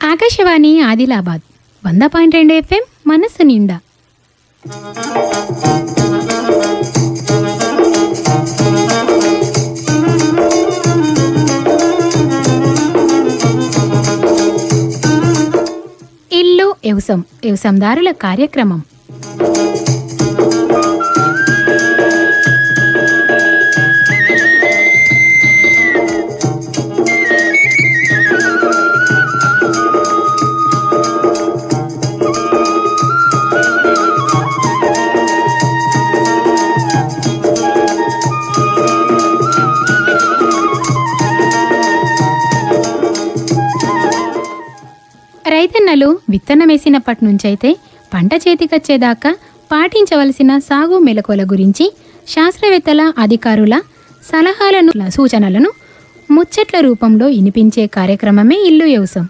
ఆకాశవాణి ఆదిలాబాద్ వంద పాయింట్ రెండు ఎఫ్ఎం మనస్సు నిండా. ఇల్లు వ్యవసం వ్యవసందారుల కార్యక్రమం. రైతులు విత్తనం వేసినప్పటి నుంచైతే పంట చేతికొచ్చేదాకా పాటించవలసిన సాగు మెలకువల గురించి శాస్త్రవేత్తల అధికారుల సలహాలను సూచనలను ముచ్చట్ల రూపంలో వినిపించే కార్యక్రమమే ఇల్లు వ్యవసాయం.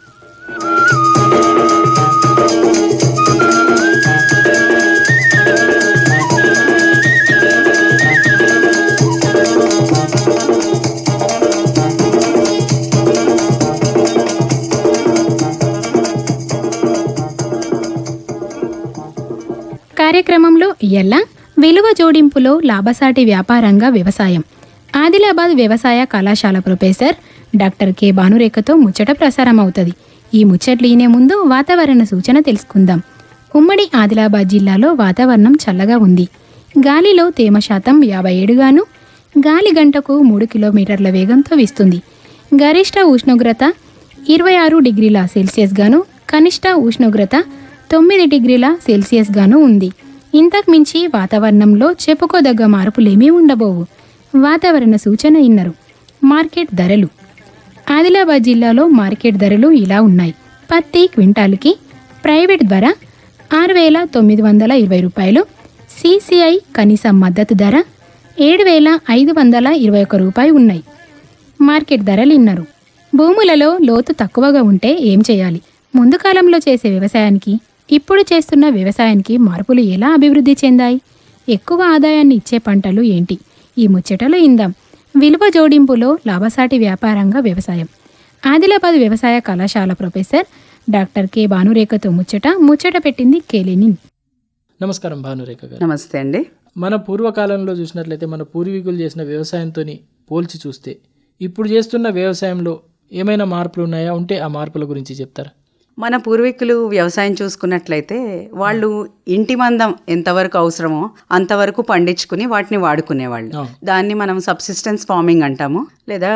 కార్యక్రమంలో ఇయ్యల్ల విలువ జోడింపులో లాభసాటి వ్యాపారంగా వ్యవసాయం. ఆదిలాబాద్ వ్యవసాయ కళాశాల ప్రొఫెసర్ డాక్టర్ కె. భానురేఖతో ముచ్చట ప్రసారం అవుతుంది ఈ ముచ్చట్లు ఈనే ముందు వాతావరణ సూచన తెలుసుకుందాం. ఉమ్మడి ఆదిలాబాద్ జిల్లాలో వాతావరణం చల్లగా ఉంది. గాలిలో తేమ శాతం యాభై ఏడుగాను గాలి గంటకు మూడు కిలోమీటర్ల వేగంతో వీస్తుంది. గరిష్ట ఉష్ణోగ్రత ఇరవై ఆరు డిగ్రీల సెల్సియస్ గాను కనిష్ట ఉష్ణోగ్రత తొమ్మిది డిగ్రీల సెల్సియస్ గాను ఉంది. ఇంతకు మించి వాతావరణంలో చెప్పుకోదగ్గ మార్పులేమీ ఉండబోవు. వాతావరణ సూచన ఇన్నరు. మార్కెట్ ధరలు. ఆదిలాబాద్ జిల్లాలో మార్కెట్ ధరలు ఇలా ఉన్నాయి. పత్తి క్వింటాల్కి ప్రైవేట్ ధర ఆరు వేల తొమ్మిది వందల ఇరవై రూపాయలు. సిసిఐ కనీస మద్దతు ధర ఏడు వేల ఐదు వందల ఇరవై ఒక్క రూపాయి ఉన్నాయి. మార్కెట్ ధరలు ఇన్నారు. భూములలో లోతు తక్కువగా ఉంటే ఏం చేయాలి? ముందు కాలంలో చేసే వ్యవసాయానికి ఇప్పుడు చేస్తున్న వ్యవసాయానికి మార్పులు ఎలా అభివృద్ధి చెందాయి? ఎక్కువ ఆదాయాన్ని ఇచ్చే పంటలు ఏంటి? ఈ ముచ్చటలో ఇందాం. విలువ జోడింపులో లాభసాటి వ్యాపారంగా వ్యవసాయం. ఆదిలాబాద్ వ్యవసాయ కళాశాల ప్రొఫెసర్ డాక్టర్ కె. భానురేఖతో ముచ్చట ముచ్చట పెట్టింది కేలిని. నమస్కారం భానురేఖ గారు. నమస్తే అండి. మన పూర్వకాలంలో చూసినట్లయితే మన పూర్వీకులు చేసిన వ్యవసాయంతో పోల్చి చూస్తే ఇప్పుడు చేస్తున్న వ్యవసాయంలో ఏమైనా మార్పులు ఉన్నాయా ఉంటే ఆ మార్పుల గురించి చెప్తారా? మన పూర్వీకులు వ్యవసాయం చూసుకున్నట్లయితే వాళ్ళు ఇంటి మందం ఎంతవరకు అవసరమో అంతవరకు పండించుకుని వాటిని వాడుకునేవాళ్ళు. దాన్ని మనం సబ్సిస్టెన్స్ ఫార్మింగ్ అంటాము లేదా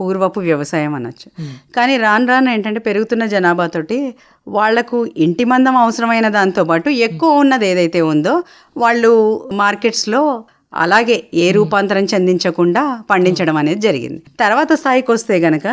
పూర్వపు వ్యవసాయం అనొచ్చు. కానీ రాను రాను ఏంటంటే పెరుగుతున్న జనాభాతోటి వాళ్ళకు ఇంటి మందం అవసరమైన దాంతో పాటు ఎక్కువ ఉన్నది ఏదైతే ఉందో వాళ్ళు మార్కెట్స్లో అలాగే ఏ రూపాంతరం చెందించకుండా పండించడం అనేది జరిగింది. తర్వాత స్థాయికి వస్తే గనక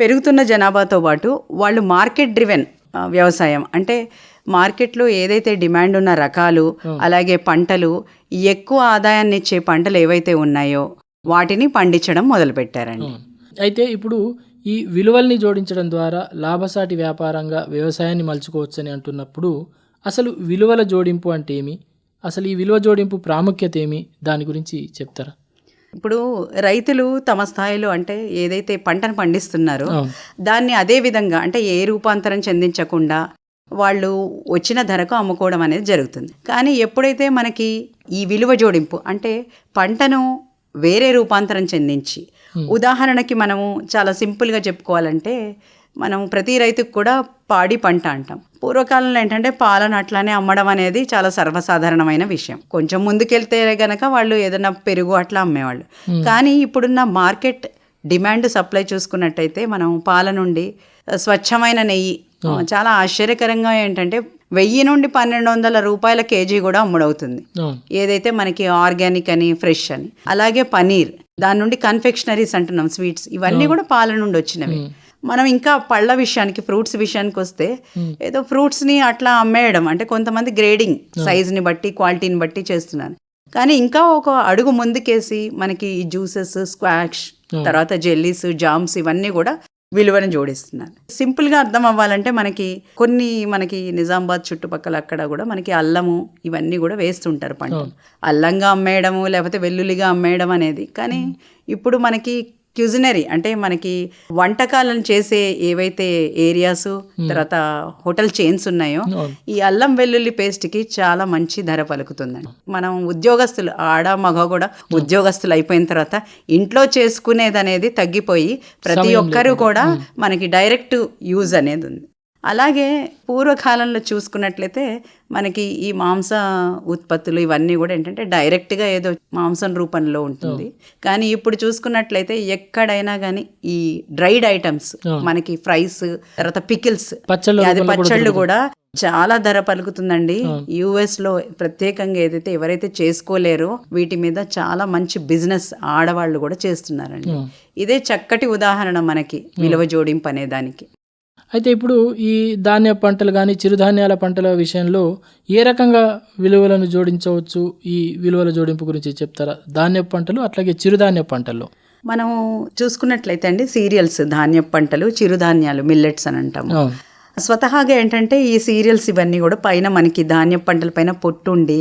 పెరుగుతున్న జనాభాతో పాటు వాళ్ళు మార్కెట్ డ్రివెన్ వ్యవసాయం. అంటే మార్కెట్లో ఏదైతే డిమాండ్ ఉన్న రకాలు అలాగే పంటలు ఎక్కువ ఆదాయాన్ని ఇచ్చే పంటలు ఏవైతే ఉన్నాయో వాటిని పండించడం మొదలుపెట్టారండి. అవును. అయితే ఇప్పుడు ఈ విలువల్ని జోడించడం ద్వారా లాభసాటి వ్యాపారంగా వ్యవసాయాన్ని మలుచుకోవచ్చని అంటున్నప్పుడు అసలు విలువల జోడింపు అంటే ఏమి? అసలు ఈ విలువ జోడింపు ప్రాముఖ్యత ఏమి? దాని గురించి చెప్తారా? ఇప్పుడు రైతులు తమ స్థాయిలో అంటే ఏదైతే పంటను పండిస్తున్నారో. దాన్ని అదే విధంగా అంటే ఏ రూపాంతరం చెందించకుండా వాళ్ళు వచ్చిన ధరకు అమ్ముకోవడం అనేది జరుగుతుంది కానీ ఎప్పుడైతే మనకి ఈ విలువ జోడింపు అంటే పంటను వేరే రూపాంతరం చెందించి ఉదాహరణకి మనము చాలా సింపుల్గా చెప్పుకోవాలంటే మనం ప్రతి రైతుకు కూడా పాడి పంట అంటాం. పూర్వకాలంలో ఏంటంటే పాలను అట్లానే అమ్మడం అనేది చాలా సర్వసాధారణమైన విషయం. కొంచెం ముందుకెళ్తే గనక వాళ్ళు ఏదైనా పెరుగు అట్లా అమ్మేవాళ్ళు. కానీ ఇప్పుడున్న మార్కెట్ డిమాండ్ సప్లై చూసుకున్నట్టయితే మనం పాల నుండి స్వచ్ఛమైన నెయ్యి చాలా ఆశ్చర్యకరంగా ఏంటంటే వెయ్యి నుండి పన్నెండు వందల రూపాయల కేజీ కూడా అమ్ముడవుతుంది. ఏదైతే మనకి ఆర్గానిక్ అని ఫ్రెష్ అని అలాగే పనీర్ దాని నుండి కన్ఫెక్షనరీస్ అంటున్నాం స్వీట్స్ ఇవన్నీ కూడా పాల నుండి వచ్చినవి. మనం ఇంకా పళ్ళ విషయానికి ఫ్రూట్స్ విషయానికి వస్తే ఏదో ఫ్రూట్స్ని అట్లా అమ్మేయడం. అంటే కొంతమంది గ్రేడింగ్ సైజ్ని బట్టి క్వాలిటీని బట్టి చేస్తున్నారు. కానీ ఇంకా ఒక అడుగు ముందుకేసి మనకి ఈ జ్యూసెస్ స్క్వాష్ తర్వాత జెల్లీస్ జామ్స్ ఇవన్నీ కూడా విలువను జోడిస్తున్నారు. సింపుల్గా అర్థం అవ్వాలంటే మనకి కొన్ని మనకి నిజామాబాద్ చుట్టుపక్కల అక్కడ కూడా మనకి అల్లము ఇవన్నీ కూడా వేస్తుంటారు పంటలు. అల్లంగా అమ్మేయడము లేకపోతే వెల్లుల్లిగా అమ్మేయడం అనేది. కానీ ఇప్పుడు మనకి క్యూజినరీ అంటే మనకి వంటకాలను చేసే ఏవైతే ఏరియాస్ తర్వాత హోటల్ చైన్స్ ఉన్నాయో అవును. ఈ అల్లం వెల్లుల్లి పేస్ట్కి చాలా మంచి ధర పలుకుతుందండి. మనం ఉద్యోగస్తులు ఆడ మగ కూడా ఉద్యోగస్తులు అయిపోయిన తర్వాత ఇంట్లో చేసుకునేది అనేది తగ్గిపోయి ప్రతి ఒక్కరు కూడా మనకి డైరెక్ట్ యూజ్ అనేది ఉంది. అలాగే పూర్వకాలంలో చూసుకున్నట్లయితే మనకి ఈ మాంస ఉత్పత్తులు ఇవన్నీ కూడా ఏంటంటే డైరెక్ట్గా ఏదో మాంసం రూపంలో ఉంటుంది. కానీ ఇప్పుడు చూసుకున్నట్లయితే ఎక్కడైనా కానీ ఈ డ్రైడ్ ఐటమ్స్ మనకి ఫ్రైస్ తర్వాత పికిల్స్ అది పచ్చళ్ళు కూడా చాలా ధర పలుకుతుందండి. యుఎస్లో ప్రత్యేకంగా ఏదైతే ఎవరైతే చేసుకోలేరో వీటి మీద చాలా మంచి బిజినెస్ ఆడవాళ్ళు కూడా చేస్తున్నారండి. ఇదే చక్కటి ఉదాహరణ మనకి విలువ జోడింపు అనే దానికి. అయితే ఇప్పుడు ఈ ధాన్య పంటలు కానీ చిరుధాన్యాల పంటల విషయంలో ఏ రకంగా విలువలను జోడించవచ్చు? ఈ విలువల జోడింపు గురించి చెప్తారా? ధాన్య పంటలు అట్లాగే చిరుధాన్య పంటల్లో మనం చూసుకున్నట్లయితే అండి సీరియల్స్ ధాన్య పంటలు చిరుధాన్యాలు మిల్లెట్స్ అని అంటాము. స్వతహాగా ఏంటంటే ఈ సీరియల్స్ ఇవన్నీ కూడా పైన మనకి ధాన్య పంటల పైన పొట్టుండి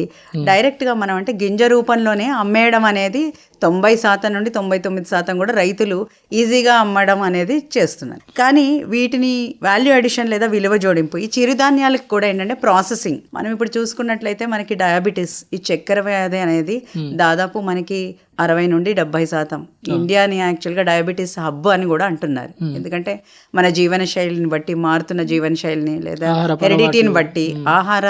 డైరెక్ట్గా మనం అంటే గింజ రూపంలోనే అమ్మేయడం అనేది తొంభై శాతం నుండి తొంభై తొమ్మిది శాతం కూడా రైతులు ఈజీగా అమ్మడం అనేది చేస్తున్నారు. కానీ వీటిని వాల్యూ అడిషన్ లేదా విలువ జోడింపు ఈ చిరుధాన్యాలకు కూడా ఏంటంటే ప్రాసెసింగ్ మనం ఇప్పుడు చూసుకున్నట్లయితే మనకి డయాబెటీస్ ఈ చక్కెర వ్యాధి అనేది దాదాపు మనకి అరవై నుండి డెబ్బై శాతం. ఇండియాని యాక్చువల్గా డయాబెటీస్ హబ్ అని కూడా అంటున్నారు. ఎందుకంటే మన జీవన శైలిని బట్టి మారుతున్న జీవన శైలిని లేదా హెరిడిటీని బట్టి ఆహార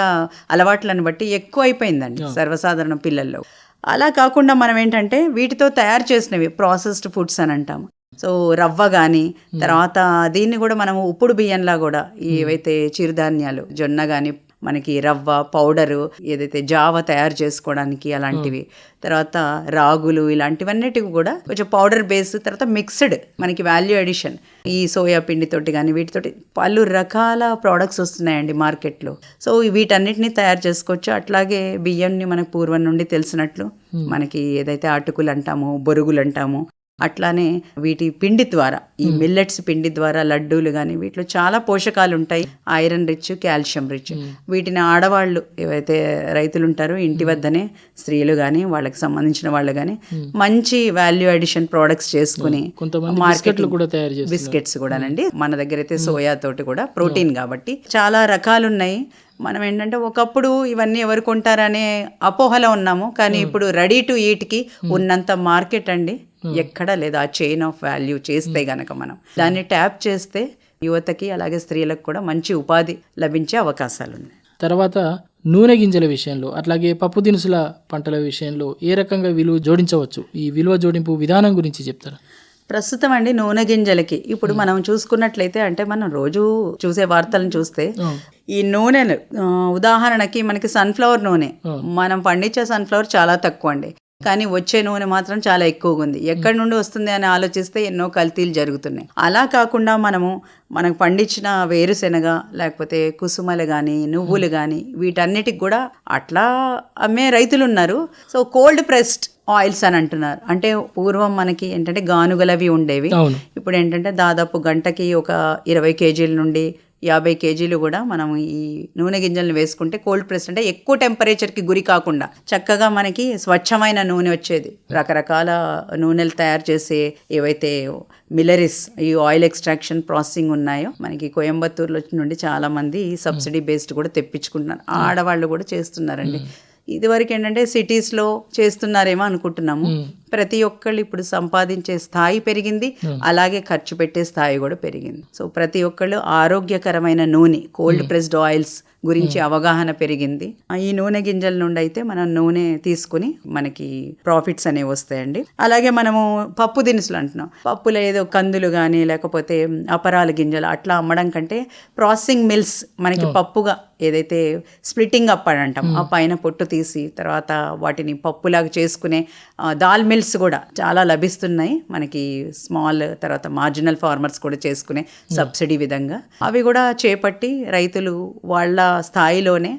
అలవాట్లను బట్టి ఎక్కువ అయిపోయిందండి సర్వసాధారణ పిల్లల్లో. అలా కాకుండా మనం ఏంటంటే వీటితో తయారు చేసినవి ప్రాసెస్డ్ ఫుడ్స్ అని అంటాము. సో రవ్వ కానీ తర్వాత దీన్ని కూడా మనం ఉప్పుడు బియ్యంలా కూడా ఏవైతే చిరుధాన్యాలు జొన్న కానీ మనకి రవ్వ పౌడరు ఏదైతే జావ తయారు చేసుకోవడానికి అలాంటివి తర్వాత రాగులు ఇలాంటివన్నిటివి కూడా కొంచెం పౌడర్ బేస్ తర్వాత మిక్స్డ్ మనకి వాల్యూ అడిషన్. ఈ సోయా పిండితోటి కానీ వీటితోటి పలు రకాల ప్రోడక్ట్స్ వస్తున్నాయండి మార్కెట్లో. సో వీటన్నిటిని తయారు చేసుకోవచ్చు. అట్లాగే బియ్యాన్ని మనకు పూర్వం నుండి తెలిసినట్లు మనకి ఏదైతే అటుకులు అంటామో బొరుగులు అంటామో అట్లానే వీటి పిండి ద్వారా ఈ మిల్లెట్స్ పిండి ద్వారా లడ్డూలు కానీ వీటిలో చాలా పోషకాలు ఉంటాయి ఐరన్ రిచ్ కాల్షియం రిచ్. వీటిని ఆడవాళ్ళు ఏవైతే రైతులు ఉంటారో ఇంటి వద్దనే స్త్రీలు కానీ వాళ్ళకి సంబంధించిన వాళ్ళు కానీ మంచి వాల్యూ అడిషన్ ప్రోడక్ట్స్ చేసుకుని కొంతమంది మార్కెట్ బిస్కెట్లు కూడా తయారు చేస్తారు బిస్కెట్స్ కూడానండి. మన దగ్గర అయితే సోయా తోటి కూడా ప్రోటీన్ కాబట్టి చాలా రకాలు ఉన్నాయి మనం ఏంటంటే ఒకప్పుడు ఇవన్నీ ఎవరు కొంటారనే అపోహలో ఉన్నాము. కానీ ఇప్పుడు రెడీ టు ఈట్కి ఉన్నంత మార్కెట్ అండి. ఎక్కడా లేదు ఆ చైన్ ఆఫ్ వాల్యూ చేస్తే గనక మనం. దాన్ని ట్యాప్ చేస్తే యువతకి అలాగే స్త్రీలకు కూడా మంచి ఉపాధి లభించే అవకాశాలు ఉన్నాయి తర్వాత నూనె గింజల విషయంలో అట్లాగే పప్పు దినుసుల పంటల విషయంలో ఏ రకంగా విలువ జోడించవచ్చు? ఈ విలువ జోడింపు విధానం గురించి చెప్తారా? ప్రస్తుతం అండి నూనె గింజలకి. ఇప్పుడు మనం చూసుకున్నట్లయితే అంటే మనం రోజు చూసే వార్తలను చూస్తే ఈ నూనెలు ఉదాహరణకి మనకి సన్ఫ్లవర్ నూనె. మనం పండించే సన్ఫ్లవర్ చాలా తక్కువ అండి కానీ వచ్చే నూనె మాత్రం చాలా ఎక్కువగా ఉంది. ఎక్కడి నుండి వస్తుంది అని ఆలోచిస్తే ఎన్నో కల్తీలు జరుగుతున్నాయి. అలా కాకుండా మనము మనకు పండించిన వేరుశెనగ లేకపోతే కుసుమలు కానీ నువ్వులు కానీ వీటన్నిటికి కూడా అట్లా అమ్మే రైతులు ఉన్నారు. సో కోల్డ్ ప్రెస్డ్ ఆయిల్స్ అని అంటున్నారు. అంటే పూర్వం మనకి ఏంటంటే గానుగలవి ఉండేవి. ఇప్పుడు ఏంటంటే దాదాపు గంటకి ఒక ఇరవై కేజీల నుండి యాభై కేజీలు కూడా మనం ఈ నూనె గింజలను వేసుకుంటే కోల్డ్ ప్రెస్ అంటే ఎక్కువ టెంపరేచర్కి గురి కాకుండా చక్కగా మనకి స్వచ్ఛమైన నూనె వచ్చేది. రకరకాల నూనెలు తయారు చేసే ఏవైతే మిలరీస్ ఈ ఆయిల్ ఎక్స్ట్రాక్షన్ ప్రాసెసింగ్ ఉన్నాయో మనకి కోయంబత్తూరులో నుండి చాలా మంది సబ్సిడీ బేస్డ్ కూడా తెప్పించుకుంటున్నారు. ఆడవాళ్ళు కూడా చేస్తున్నారండి. ఇదివరకు ఏంటంటే సిటీస్లో చేస్తున్నారేమో అనుకుంటున్నాము. ప్రతి ఒక్కళ్ళు ఇప్పుడు సంపాదించే స్థాయి పెరిగింది. అలాగే ఖర్చు పెట్టే స్థాయి కూడా పెరిగింది. సో ప్రతి ఒక్కళ్ళు ఆరోగ్యకరమైన నూనె కోల్డ్ ప్రెస్డ్ ఆయిల్స్ గురించి అవగాహన పెరిగింది. ఈ నూనె గింజల నుండి అయితే మనం నూనె తీసుకుని మనకి ప్రాఫిట్స్ అనేవి వస్తాయండి. అలాగే మనము పప్పు దినుసులు అంటున్నాం. పప్పులో ఏదో కందులు కానీ లేకపోతే అపరాల గింజలు అట్లా అమ్మడం కంటే ప్రాసెసింగ్ మిల్స్ మనకి పప్పుగా ఏదైతే స్ప్లిట్టింగ్ అప్ అని అంటాం. ఆ పైన పొట్టు తీసి తర్వాత వాటిని పప్పులాగా చేసుకునే దాల్ మిల్స్ కూడా చాలా లభిస్తున్నాయి. మనకి స్మాల్ తర్వాత మార్జినల్ ఫార్మర్స్ కూడా చేసుకునే సబ్సిడీ విధంగా. అవి కూడా చేపట్టి రైతులు వాళ్ళ స్థాయిలోనే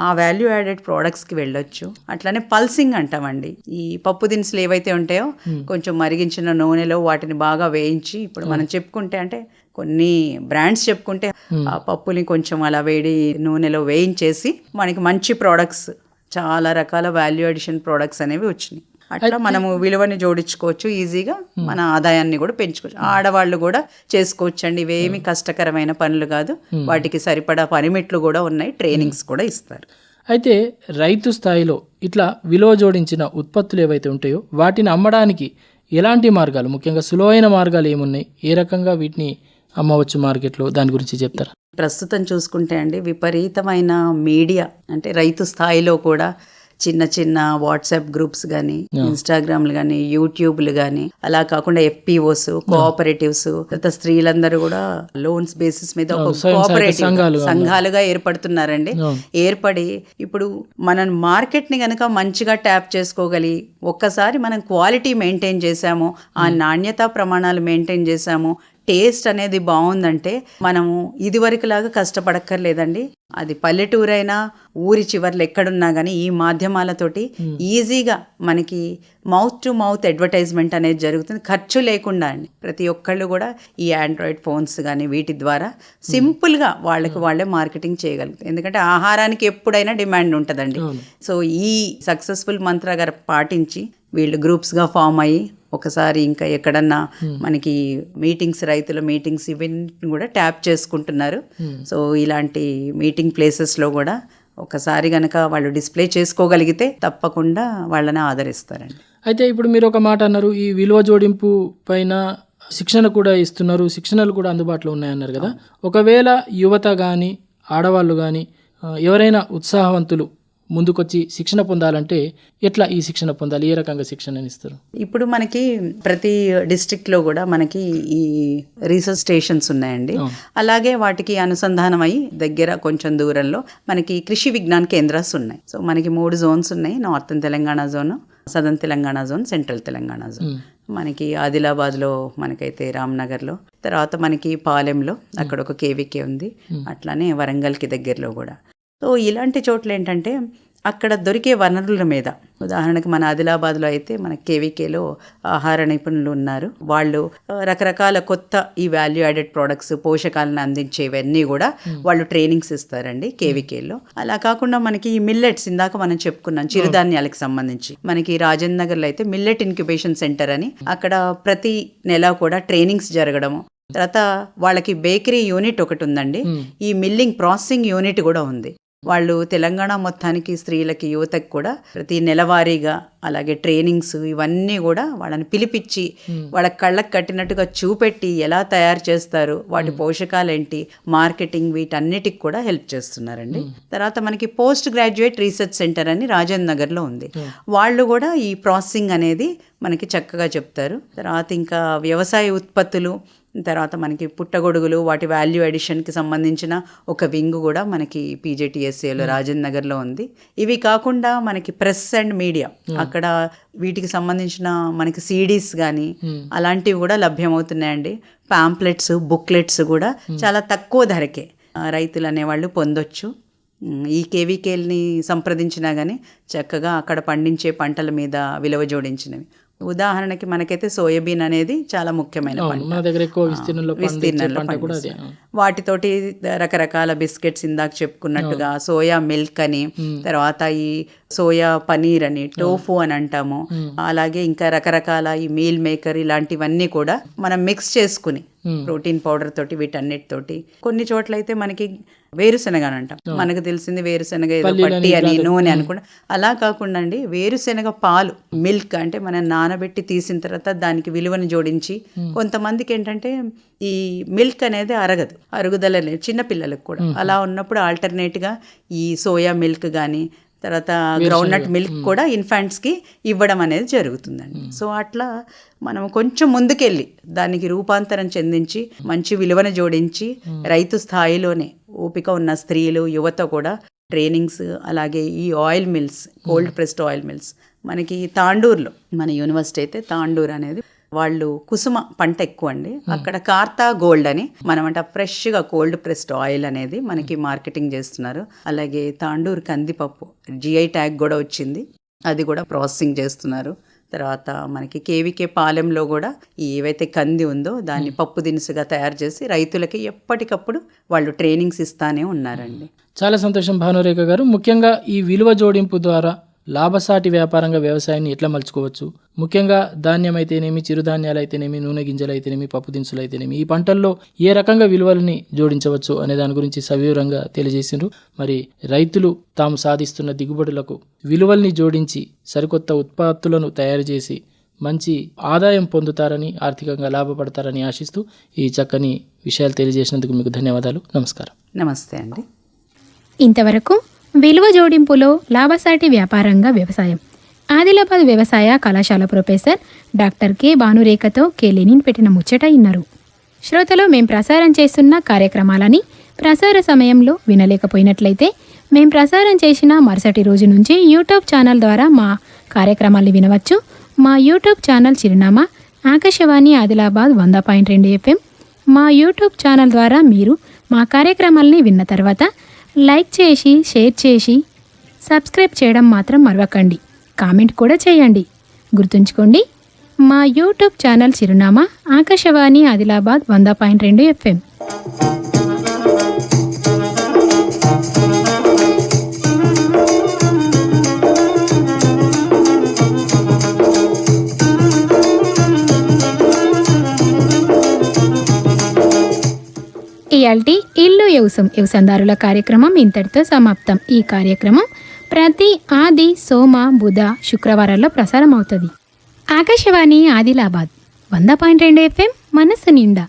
ఆ వాల్యూ యాడెడ్ ప్రోడక్ట్స్కి వెళ్ళొచ్చు. అట్లానే పల్సింగ్ అంటామండి. ఈ పప్పు దినుసులు ఏవైతే ఉంటాయో కొంచెం మరిగించిన నూనెలో వాటిని బాగా వేయించి ఇప్పుడు మనం చెప్పుకుంటే అంటే కొన్ని బ్రాండ్స్ చెప్పుకుంటే ఆ పప్పుని కొంచెం అలా వేడి నూనెలో వేయించేసి మనకి మంచి ప్రోడక్ట్స్ చాలా రకాల వాల్యూ అడిషన్ ప్రోడక్ట్స్ అనేవి వచ్చినాయి. అట్లా మనము విలువని జోడించుకోవచ్చు ఈజీగా మన ఆదాయాన్ని కూడా పెంచుకోవచ్చు. ఆడవాళ్ళు కూడా చేసుకోవచ్చు అండి ఇవేమి కష్టకరమైన పనులు కాదు. వాటికి సరిపడా పనిమిట్లు కూడా ఉన్నాయి. ట్రైనింగ్స్ కూడా ఇస్తారు. అయితే రైతు స్థాయిలో ఇట్లా విలువ జోడించిన ఉత్పత్తులు ఏవైతే ఉంటాయో వాటిని అమ్మడానికి ఎలాంటి మార్గాలు ముఖ్యంగా సులువైన మార్గాలు ఏమున్నాయి? ఏ రకంగా వీటిని అమ్మవచ్చు మార్కెట్లో? దాని గురించి చెప్తారా? ప్రస్తుతం చూసుకుంటే అండి విపరీతమైన మీడియా అంటే రైతు స్థాయిలో కూడా చిన్న చిన్న వాట్సాప్ గ్రూప్స్ కానీ ఇన్స్టాగ్రామ్లు కానీ యూట్యూబ్లు కానీ అలా కాకుండా ఎఫ్పిఓస్ కోఆపరేటివ్స్ తర్వాత స్త్రీలందరూ కూడా లోన్స్ బేసిస్ మీద ఒక కోఆపరేటివ్ సంఘాలు సంఘాలుగా ఏర్పడుతున్నారండి. ఏర్పడి ఇప్పుడు మనం మార్కెట్ని కనుక మంచిగా ట్యాప్ చేసుకోగలి ఒక్కసారి మనం క్వాలిటీ మెయింటైన్ చేసాము ఆ నాణ్యతా ప్రమాణాలు మెయింటైన్ చేసాము టేస్ట్ అనేది బాగుందంటే మనము ఇదివరకులాగా కష్టపడక్కర్లేదండి. అది పల్లెటూరైనా ఊరి చివర్లు ఎక్కడున్నా కానీ ఈ మాధ్యమాలతోటి ఈజీగా మనకి మౌత్ టు మౌత్ అడ్వర్టైజ్మెంట్ అనేది జరుగుతుంది. ఖర్చు లేకుండా అండి. ప్రతి ఒక్కళ్ళు కూడా ఈ ఆండ్రాయిడ్ ఫోన్స్ కానీ వీటి ద్వారా సింపుల్గా వాళ్ళకి వాళ్ళే మార్కెటింగ్ చేయగలుగుతారు. ఎందుకంటే ఆహారానికి ఎప్పుడైనా డిమాండ్ ఉంటుందండి. సో ఈ సక్సెస్ఫుల్ మంత్ర గారు పాటించి వీళ్ళు గ్రూప్స్గా ఫామ్ అయ్యి ఒకసారి ఇంకా ఎక్కడన్నా మనకి మీటింగ్స్ రైతుల మీటింగ్స్ ఇవన్నీ కూడా ట్యాప్ చేసుకుంటున్నారు. సో ఇలాంటి మీటింగ్ ప్లేసెస్లో కూడా ఒకసారి గనక వాళ్ళు డిస్ప్లే చేసుకోగలిగితే తప్పకుండా వాళ్ళని ఆదరిస్తారండి. అయితే ఇప్పుడు మీరు ఒక మాట అన్నారు ఈ విలువ జోడింపు పైన శిక్షణ కూడా ఇస్తున్నారు శిక్షణలు కూడా అందుబాటులో ఉన్నాయన్నారు కదా. ఒకవేళ యువత కానీ ఆడవాళ్ళు కానీ ఎవరైనా ఉత్సాహవంతులు ముందుకొచ్చి శిక్షణ పొందాలంటే ఎట్లా ఈ శిక్షణ పొందాలి? ఏ రకంగా శిక్షణ ఇస్తారు? ఇప్పుడు మనకి ప్రతి డిస్ట్రిక్ట్లో కూడా మనకి ఈ రీసెర్చ్ స్టేషన్స్ ఉన్నాయండి. అలాగే వాటికి అనుసంధానం అయ్యి దగ్గర కొంచెం దూరంలో మనకి కృషి విజ్ఞాన కేంద్రాస్ ఉన్నాయి. సో మనకి మూడు జోన్స్ ఉన్నాయి. Northern Telangana zone southern Telangana zone central Telangana zone. మనకి ఆదిలాబాద్లో మనకైతే రామ్నగర్లో తర్వాత మనకి పాలెంలో అక్కడ ఒక కేవీకే ఉంది. అట్లానే వరంగల్కి దగ్గరలో కూడా. సో ఇలాంటి చోట్ల ఏంటంటే అక్కడ దొరికే వనరుల మీద. ఉదాహరణకు మన ఆదిలాబాద్లో అయితే మన కేవీకేలో ఆహార నిపుణులు ఉన్నారు. వాళ్ళు రకరకాల కొత్త ఈ వాల్యూ యాడెడ్ ప్రోడక్ట్స్ పోషకాలను అందించేవన్నీ కూడా వాళ్ళు ట్రైనింగ్స్ ఇస్తారండి కేవీకేలో. అలా కాకుండా మనకి ఈ మిల్లెట్స్ ఇందాక మనం చెప్పుకున్నాం చిరుధాన్యాలకు సంబంధించి. మనకి రాజేంద్ర నగర్లో అయితే మిల్లెట్ ఇంక్యుబేషన్ సెంటర్ అని అక్కడ ప్రతి నెల కూడా ట్రైనింగ్స్ జరగడము. తర్వాత వాళ్ళకి బేకరీ యూనిట్ ఒకటి ఉందండి. ఈ మిల్లింగ్ ప్రాసెసింగ్ యూనిట్ కూడా ఉంది. వాళ్ళు తెలంగాణ మొత్తానికి స్త్రీలకి యువతకి కూడా ప్రతి నెలవారీగా అలాగే ట్రైనింగ్స్ ఇవన్నీ కూడా వాళ్ళని పిలిపించి వాళ్ళ కళ్ళకు కట్టినట్టుగా చూపెట్టి ఎలా తయారు చేస్తారు వాటి పోషకాలు ఏంటి మార్కెటింగ్ వీటన్నిటికి కూడా హెల్ప్ చేస్తున్నారండి. తర్వాత మనకి పోస్ట్ గ్రాడ్యుయేట్ రీసెర్చ్ సెంటర్ అని రాజేంద్ర నగర్లో ఉంది. వాళ్ళు కూడా ఈ ప్రాసెసింగ్ అనేది మనకి చక్కగా చెప్తారు. తర్వాత ఇంకా వ్యవసాయ ఉత్పత్తులు తర్వాత మనకి పుట్టగొడుగులు వాటి వాల్యూ అడిషన్కి సంబంధించిన ఒక వింగ్ కూడా మనకి పీజేటీఎస్ఏలో రాజేంద్ర నగర్లో ఉంది. ఇవి కాకుండా మనకి ప్రెస్ అండ్ మీడియా అక్కడ వీటికి సంబంధించిన మనకి సీడీస్ కానీ అలాంటివి కూడా లభ్యమవుతున్నాయండి. పాంప్లెట్స్ బుక్లెట్స్ కూడా చాలా తక్కువ ధరకే రైతులు అనేవాళ్ళు పొందొచ్చు. ఈ కేవీకేల్ని సంప్రదించినా కానీ చక్కగా అక్కడ పండించే పంటల మీద విలువ జోడించినవి. ఉదాహరణకి మనకైతే సోయాబీన్ అనేది చాలా ముఖ్యమైన పంట. దగ్గర ఎక్కువ విస్తీర్ణంలో విస్తీర్ణంలో. వాటితోటి రకరకాల బిస్కెట్స్ ఇందాక చెప్పుకున్నట్టుగా సోయా మిల్క్ అని తర్వాత ఈ సోయా పనీర్ అని టోఫు అని అంటాము. అలాగే ఇంకా రకరకాల ఈ మీల్ మేకర్ ఇలాంటివన్నీ కూడా మనం మిక్స్ చేసుకుని ప్రోటీన్ పౌడర్ తోటి వీటన్నిటితోటి. కొన్ని చోట్ల అయితే మనకి వేరుశనగ అని అంటాం. మనకు తెలిసింది వేరుశనగ ఏదో పట్టి అని నూనె అనుకుంటా అలా కాకుండా అండి వేరుశనగ పాలు మిల్క్ అంటే మనం నానబెట్టి తీసిన తర్వాత దానికి విలువను జోడించి కొంతమందికి ఏంటంటే ఈ మిల్క్ అనేది అరగదు అరుగుదల లేదు చిన్నపిల్లలకు కూడా. అలా ఉన్నప్పుడు ఆల్టర్నేట్గా ఈ సోయా మిల్క్ కానీ తర్వాత గ్రౌండ్ నట్ మిల్క్ కూడా ఇన్ఫాంట్స్కి ఇవ్వడం అనేది జరుగుతుందండి. సో అట్లా మనం కొంచెం ముందుకెళ్ళి దానికి రూపాంతరం చెందించి మంచి విలువను జోడించి రైతు స్థాయిలోనే ఓపిక ఉన్న స్త్రీలు యువత కూడా ట్రైనింగ్స్ అలాగే ఈ oil mills cold pressed oil mills మనకి తాండూరులో మన యూనివర్సిటీ అయితే తాండూర్ అనేది వాళ్ళు కుసుమ పంట ఎక్కువ అండి. అక్కడ కార్తా గోల్డ్ అని మనమంట ఫ్రెష్గా కోల్డ్ ప్రెస్డ్ ఆయిల్ అనేది మనకి మార్కెటింగ్ చేస్తున్నారు. అలాగే తాండూరు కందిపప్పు జిఐ ట్యాగ్ కూడా వచ్చింది. అది కూడా ప్రాసెసింగ్ చేస్తున్నారు. తర్వాత మనకి కేవీకే పాలెంలో కూడా ఏవైతే కంది ఉందో దాన్ని పప్పు దినుసుగా తయారు చేసి రైతులకి ఎప్పటికప్పుడు వాళ్ళు ట్రైనింగ్స్ ఇస్తానే ఉన్నారండి. చాలా సంతోషం భానురేఖ గారు. ముఖ్యంగా ఈ విలువ జోడింపు ద్వారా లాభసాటి వ్యాపారంగా వ్యవసాయాన్ని ఎట్లా మలుచుకోవచ్చు? ముఖ్యంగా ధాన్యం అయితేనేమి చిరుధాన్యాలు అయితేనేమి నూనె గింజలు అయితేనేమి పప్పు దినుసులు అయితేనేమి ఈ పంటల్లో ఏ రకంగా విలువలని జోడించవచ్చు అనే దాని గురించి సవివరంగా తెలియజేసిండ్రు. మరి రైతులు తాము సాధిస్తున్న దిగుబడులకు విలువల్ని జోడించి సరికొత్త ఉత్పత్తులను తయారు చేసి మంచి ఆదాయం పొందుతారని ఆర్థికంగా లాభపడతారని ఆశిస్తూ ఈ చక్కని విషయాలు తెలియజేసినందుకు మీకు ధన్యవాదాలు. నమస్కారం. నమస్తే అండి. ఇంతవరకు విలువ జోడింపులో లాభసాటి వ్యాపారంగా వ్యవసాయం. ఆదిలాబాద్ వ్యవసాయ కళాశాల ప్రొఫెసర్ డాక్టర్ కె భానురేఖతో కె లెనిన్ పెట్టిన ముచ్చట ఇన్నారు. శ్రోతలు మేం ప్రసారం చేస్తున్న కార్యక్రమాలని ప్రసార సమయంలో వినలేకపోయినట్లయితే మేం ప్రసారం చేసిన మరుసటి రోజు నుంచి యూట్యూబ్ ఛానల్ ద్వారా మా కార్యక్రమాల్ని వినవచ్చు. మా యూట్యూబ్ ఛానల్ చిరునామా ఆకాశవాణి ఆదిలాబాద్ వంద పాయింట్ రెండు ఎఫ్ఎం. మా యూట్యూబ్ ఛానల్ ద్వారా మీరు మా కార్యక్రమాల్ని విన్న తర్వాత లైక్ చేసి షేర్ చేసి సబ్స్క్రైబ్ చేయడం మాత్రం మరవకండి. కామెంట్ కూడా చేయండి. గుర్తుంచుకోండి మా యూట్యూబ్ ఛానల్ చిరునామా ఆకాశవాణి ఆదిలాబాద్ వంద పాయింట్ రెండు ఎఫ్ఎం. ఇయాల్టీ ఇల్లు వ్యవసం వ్యవసందారుల కార్యక్రమం ఇంతటితో సమాప్తం. ఈ కార్యక్రమం ప్రతి ఆది సోమ బుధ శుక్రవారాల్లో ప్రసారం అవుతుంది ఆకాశవాణి ఆదిలాబాద్ వంద పాయింట్ రెండు ఎఫ్ఎం మనస్సు నిండా.